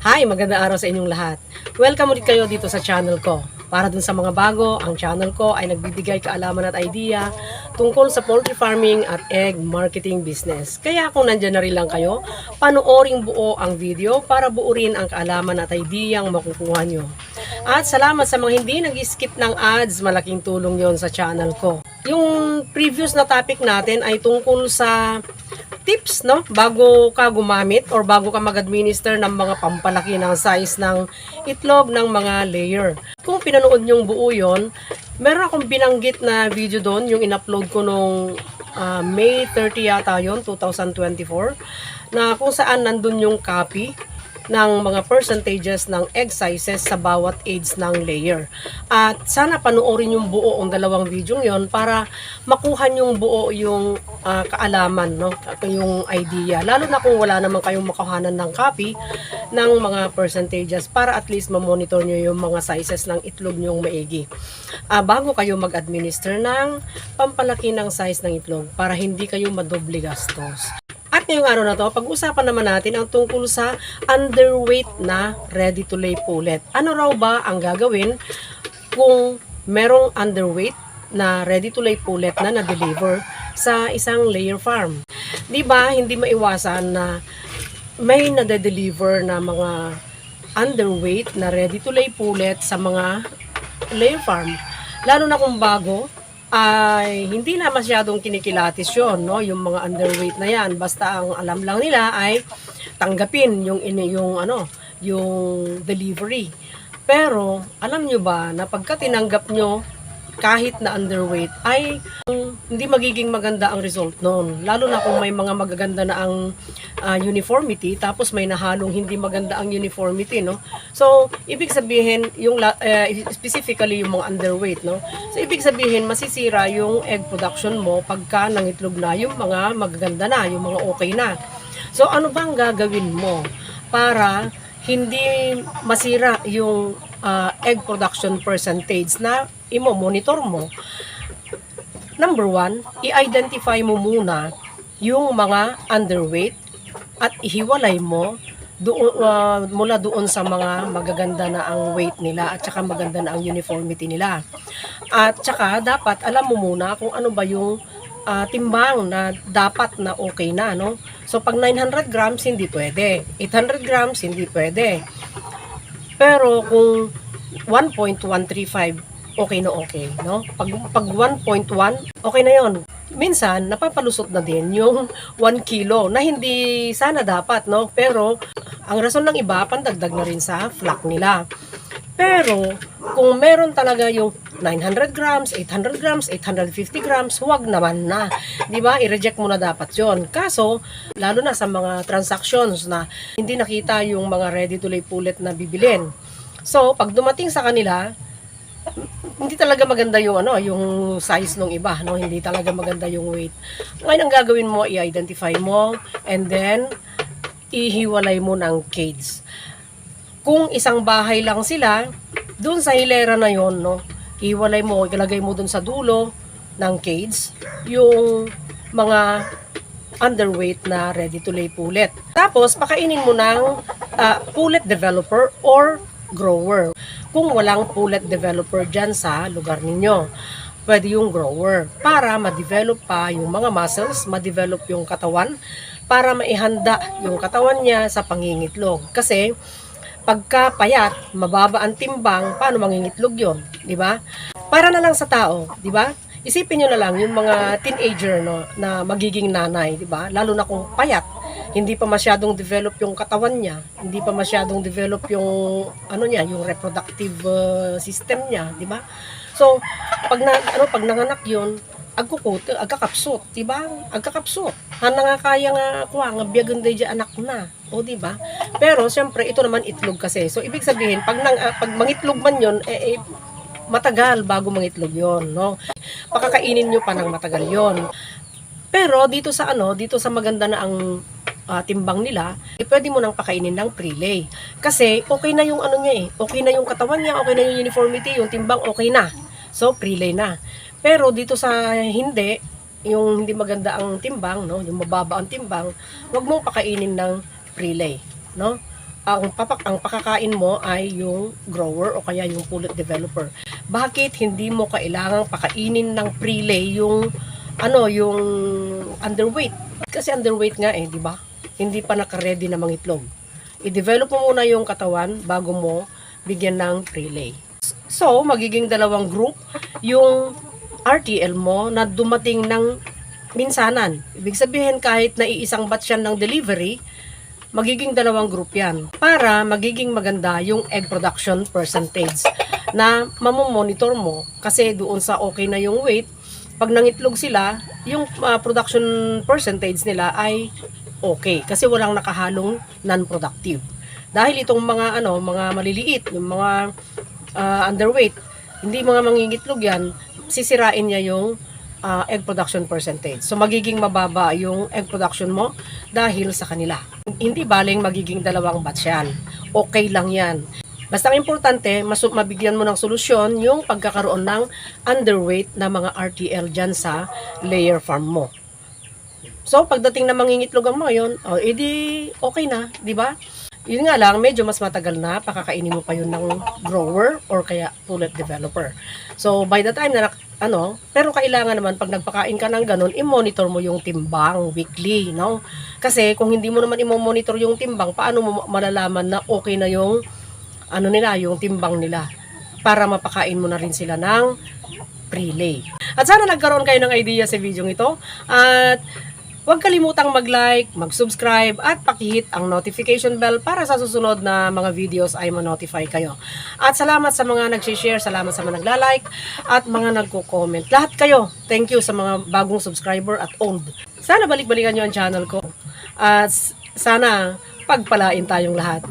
Hi, magandang araw sa inyong lahat. Welcome ulit kayo dito sa channel ko. Para dun sa mga bago, ang channel ko ay nagbibigay kaalaman at idea tungkol sa poultry farming at egg marketing business. Kaya kung nandyan na rin lang kayo, panooring buo ang video para buo rin ang kaalaman at idea ang makukuha nyo. At salamat sa mga hindi nag-skip ng ads, malaking tulong yon sa channel ko. Yung previous na topic natin ay tungkol sa tips, no? Bago ka gumamit or bago ka mag-administer ng mga pampalaki ng size ng itlog ng mga layer. Kung pinanood yung buo yon, meron akong binanggit na video doon, yung in-upload ko nung ah, May 30 yata yon 2024, na kung saan nandun yung copy ng mga percentages ng egg sizes sa bawat age ng layer. At sana panoorin yung buo ang dalawang video yon para makuha yung buo yung ah, kaalaman, no? yung idea. Lalo na kung wala naman kayong makuhanan ng copy ng mga percentages para at least ma-monitor nyo yung mga sizes ng itlog nyong maigi. Ah, bago kayo mag-administer ng pampalaki ng size ng itlog para hindi kayo madoble gastos. At ngayong araw na to, pag-usapan naman natin ang tungkol sa underweight na ready-to-lay pullet. Ano raw ba ang gagawin kung merong underweight na ready-to-lay pullet na na-deliver sa isang layer farm? Di ba, hindi maiwasan na may nade-deliver na mga underweight na ready-to-lay pullet sa mga layer farm. Lalo na kung bago, ay hindi na masyadong kinikilatis yon no? Yung mga underweight na yan. Basta ang alam lang nila ay tanggapin yung ini yung ano yung delivery. Pero alam nyo ba na pagka tinanggap nyo kahit na underweight ay hindi magiging maganda ang result noon. Lalo na kung may mga magaganda na ang ah, uniformity tapos may nahalong hindi maganda ang uniformity no? So ibig sabihin yung eh, specifically yung mga underweight no? So ibig sabihin masisira yung egg production mo pagka nangitlog na yung mga magaganda na yung mga okay na. So ano bang gagawin mo para hindi masira yung ah, egg production percentage na imo-monitor mo Number one, i-identify mo muna yung mga underweight at ihiwalay mo doon, ah, mula doon sa mga magaganda na ang weight nila at saka maganda na ang uniformity nila. At saka dapat alam mo muna kung ano ba yung ah, timbang na dapat na okay na, no? So pag 900 grams hindi pwede, 800 grams hindi pwede. Pero kung 1.135 okay na okay, no? Pag pag 1.1 okay na 'yon. Minsan napapalusot na din yung 1 kilo na hindi sana dapat, no? Pero ang rason ng iba pandagdag na rin sa flock nila. Pero kung meron talaga yung 900 grams, 800 grams, 850 grams, huwag naman na. 'Di ba? I-reject mo na dapat 'yon. Kaso, lalo na sa mga transactions na hindi nakita yung mga ready to lay pullet na bibilin. So, pag dumating sa kanila, hindi talaga maganda yung ano, yung size ng iba, no? Hindi talaga maganda yung weight. Ngayon ang gagawin mo, i-identify mo and then ihiwalay mo ng cage. Kung isang bahay lang sila, doon sa hilera na yon, no? Ihiwalay mo, ilagay mo doon sa dulo ng cage yung mga underweight na ready to lay pullet. Tapos pakainin mo ng ah, pullet developer or grower. Kung walang pullet developer dyan sa lugar ninyo, pwede yung grower para ma-develop pa yung mga muscles, ma-develop yung katawan para maihanda yung katawan niya sa pangingitlog. Kasi pagka payat, mababa ang timbang, paano mangingitlog yon, di ba? Para na lang sa tao, di ba? Isipin nyo na lang yung mga teenager no, na magiging nanay, di ba? Lalo na kung payat, hindi pa masyadong develop yung katawan niya, hindi pa masyadong develop yung ano niya, yung reproductive uh, system niya, di ba? So, pag na, ano pag nanganak 'yon, agkukut, agkakapsot, di ba? Agkakapsot. Hana nga kaya nga kuha nga biyagan day anak na. O di ba? Pero siyempre ito naman itlog kasi. So ibig sabihin pag nang ah, pag mangitlog man 'yon, eh, eh matagal bago mangitlog 'yon, no? Pakakainin nyo pa ng matagal 'yon. Pero dito sa ano, dito sa maganda na ang ah, timbang nila, eh, pwede mo nang pakainin ng pre-lay. Kasi okay na yung ano niya eh. Okay na yung katawan niya, okay na yung uniformity, yung timbang okay na. So pre-lay na. Pero dito sa hindi, yung hindi maganda ang timbang, no, yung mababa ang timbang, wag mong pakainin ng pre-lay, no? ang papak ang pakakain mo ay yung grower o kaya yung pullet developer. Bakit hindi mo kailangang pakainin ng prelay yung ano yung underweight? Kasi underweight nga eh, di ba? Hindi pa naka-ready na mangitlog. I-develop mo muna yung katawan bago mo bigyan ng prelay. So, magiging dalawang group yung RTL mo na dumating ng minsanan. Ibig sabihin kahit na iisang batch yan ng delivery, magiging dalawang group yan para magiging maganda yung egg production percentage na mamomonitor mo kasi doon sa okay na yung weight pag nangitlog sila yung uh, production percentage nila ay okay kasi walang nakahalong non-productive dahil itong mga ano mga maliliit yung mga uh, underweight hindi mga mangingitlog yan sisirain niya yung uh, egg production percentage. So magiging mababa yung egg production mo dahil sa kanila. Hindi baling magiging dalawang batch yan. Okay lang yan. Basta ang importante, mas mabigyan mo ng solusyon yung pagkakaroon ng underweight na mga RTL dyan sa layer farm mo. So, pagdating na mangingitlog ang mga oh, edi okay na, di ba? Yun nga lang, medyo mas matagal na, pakakainin mo pa yun ng grower or kaya pullet developer. So, by the time na, ano, pero kailangan naman pag nagpakain ka ng ganun, i-monitor mo yung timbang weekly, no? Kasi kung hindi mo naman i-monitor yung timbang, paano mo malalaman na okay na yung, ano nila, yung timbang nila? Para mapakain mo na rin sila ng prelay. At sana nagkaroon kayo ng idea sa video ito. At Huwag kalimutang mag-like, mag-subscribe at pakihit ang notification bell para sa susunod na mga videos ay ma-notify kayo. At salamat sa mga nag-share, salamat sa mga nagla-like at mga nagko-comment. Lahat kayo, thank you sa mga bagong subscriber at old. Sana balik-balikan nyo ang channel ko. At sana pagpalain tayong lahat.